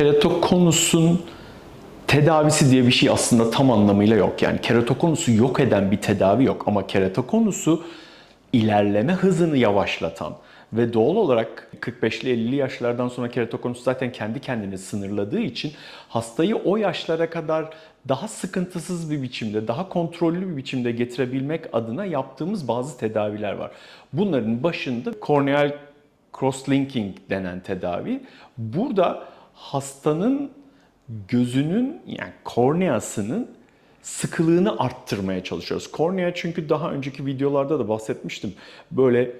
keratokonusun tedavisi diye bir şey aslında tam anlamıyla yok. Yani keratokonusu yok eden bir tedavi yok ama keratokonusu ilerleme hızını yavaşlatan ve doğal olarak 45'li 50'li yaşlardan sonra keratokonus zaten kendi kendini sınırladığı için hastayı o yaşlara kadar daha sıkıntısız bir biçimde, daha kontrollü bir biçimde getirebilmek adına yaptığımız bazı tedaviler var. Bunların başında korneal crosslinking denen tedavi. Burada hastanın gözünün yani korneasının sıkılığını arttırmaya çalışıyoruz. Kornea çünkü daha önceki videolarda da bahsetmiştim. Böyle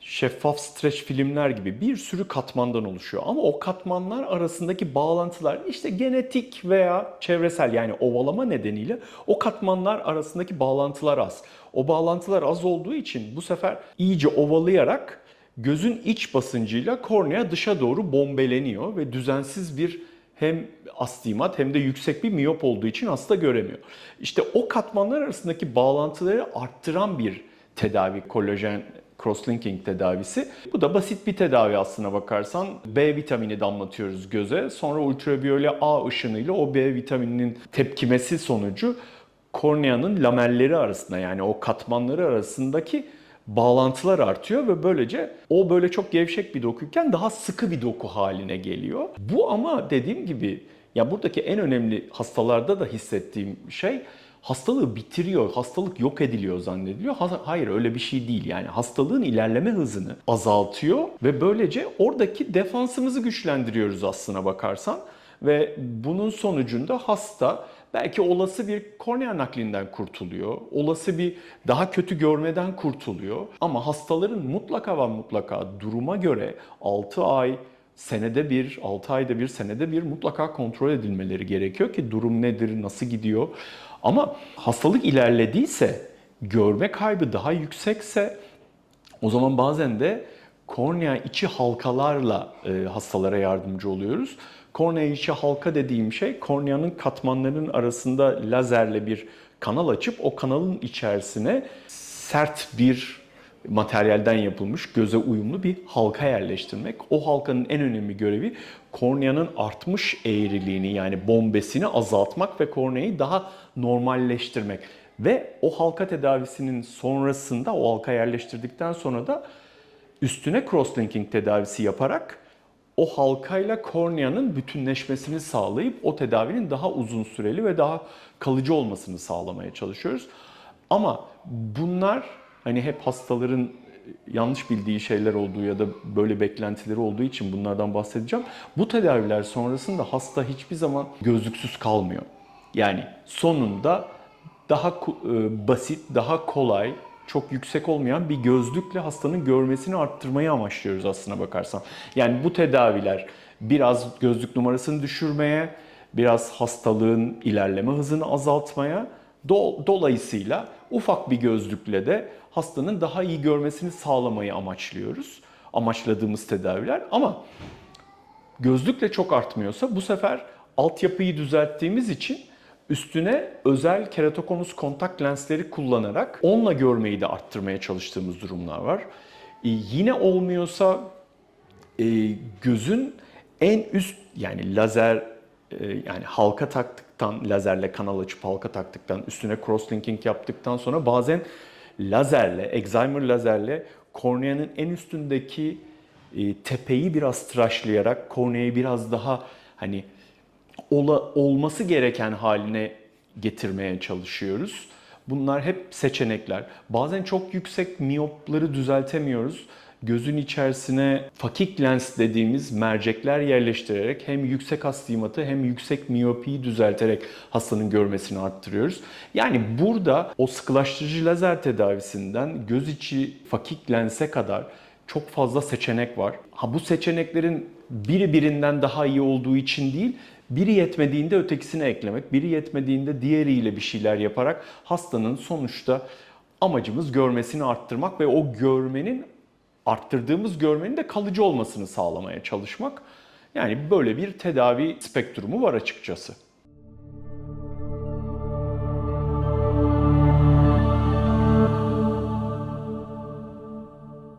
şeffaf streç filmler gibi bir sürü katmandan oluşuyor. Ama o katmanlar arasındaki bağlantılar işte genetik veya çevresel yani ovalama nedeniyle o katmanlar arasındaki bağlantılar az. O bağlantılar az olduğu için bu sefer iyice ovalayarak gözün iç basıncıyla kornea dışa doğru bombeleniyor ve düzensiz bir hem astigmat hem de yüksek bir miyop olduğu için hasta göremiyor. İşte o katmanlar arasındaki bağlantıları arttıran bir tedavi kolajen crosslinking tedavisi. Bu da basit bir tedavi aslına bakarsan. B vitamini damlatıyoruz göze. Sonra ultraviyole A ışınıyla o B vitamininin tepkimesi sonucu korneanın lamelleri arasında yani o katmanları arasındaki bağlantılar artıyor ve böylece o böyle çok gevşek bir dokuyken daha sıkı bir doku haline geliyor. Bu ama dediğim gibi ya buradaki en önemli hastalarda da hissettiğim şey hastalığı bitiriyor, hastalık yok ediliyor zannediliyor. Ha- Hayır öyle bir şey değil. Yani hastalığın ilerleme hızını azaltıyor ve böylece oradaki defansımızı güçlendiriyoruz aslına bakarsan. Ve bunun sonucunda hasta belki olası bir kornea naklinden kurtuluyor. Olası bir daha kötü görmeden kurtuluyor. Ama hastaların mutlaka ve mutlaka duruma göre 6 ay, senede bir, 6 ayda bir, senede bir mutlaka kontrol edilmeleri gerekiyor ki durum nedir, nasıl gidiyor. Ama hastalık ilerlediyse, görme kaybı daha yüksekse o zaman bazen de kornea içi halkalarla e, hastalara yardımcı oluyoruz. Kornea içi halka dediğim şey korneanın katmanlarının arasında lazerle bir kanal açıp o kanalın içerisine sert bir materyalden yapılmış göze uyumlu bir halka yerleştirmek. O halkanın en önemli görevi korneanın artmış eğriliğini yani bombesini azaltmak ve korneayı daha normalleştirmek. Ve o halka tedavisinin sonrasında o halka yerleştirdikten sonra da üstüne crosslinking tedavisi yaparak o halkayla korneanın bütünleşmesini sağlayıp o tedavinin daha uzun süreli ve daha kalıcı olmasını sağlamaya çalışıyoruz. Ama bunlar hani hep hastaların yanlış bildiği şeyler olduğu ya da böyle beklentileri olduğu için bunlardan bahsedeceğim. Bu tedaviler sonrasında hasta hiçbir zaman gözlüksüz kalmıyor. Yani sonunda daha e, basit, daha kolay, çok yüksek olmayan bir gözlükle hastanın görmesini arttırmayı amaçlıyoruz aslına bakarsan. Yani bu tedaviler biraz gözlük numarasını düşürmeye, biraz hastalığın ilerleme hızını azaltmaya, do- dolayısıyla ufak bir gözlükle de hastanın daha iyi görmesini sağlamayı amaçlıyoruz. Amaçladığımız tedaviler ama gözlükle çok artmıyorsa bu sefer altyapıyı düzelttiğimiz için üstüne özel keratokonus kontak lensleri kullanarak onunla görmeyi de arttırmaya çalıştığımız durumlar var. Ee, yine olmuyorsa e, gözün en üst yani lazer e, yani halka taktıktan lazerle kanal açıp halka taktıktan üstüne crosslinking yaptıktan sonra bazen lazerle excimer lazerle korneanın en üstündeki e, tepeyi biraz tıraşlayarak korneayı biraz daha hani ola, olması gereken haline getirmeye çalışıyoruz. Bunlar hep seçenekler. Bazen çok yüksek miyopları düzeltemiyoruz. Gözün içerisine fakik lens dediğimiz mercekler yerleştirerek hem yüksek astigmatı hem yüksek miyopiyi düzelterek hastanın görmesini arttırıyoruz. Yani burada o sıkılaştırıcı lazer tedavisinden göz içi fakik lense kadar çok fazla seçenek var. Ha bu seçeneklerin biri birinden daha iyi olduğu için değil, biri yetmediğinde ötekisini eklemek, biri yetmediğinde diğeriyle bir şeyler yaparak hastanın sonuçta amacımız görmesini arttırmak ve o görmenin arttırdığımız görmenin de kalıcı olmasını sağlamaya çalışmak. Yani böyle bir tedavi spektrumu var açıkçası.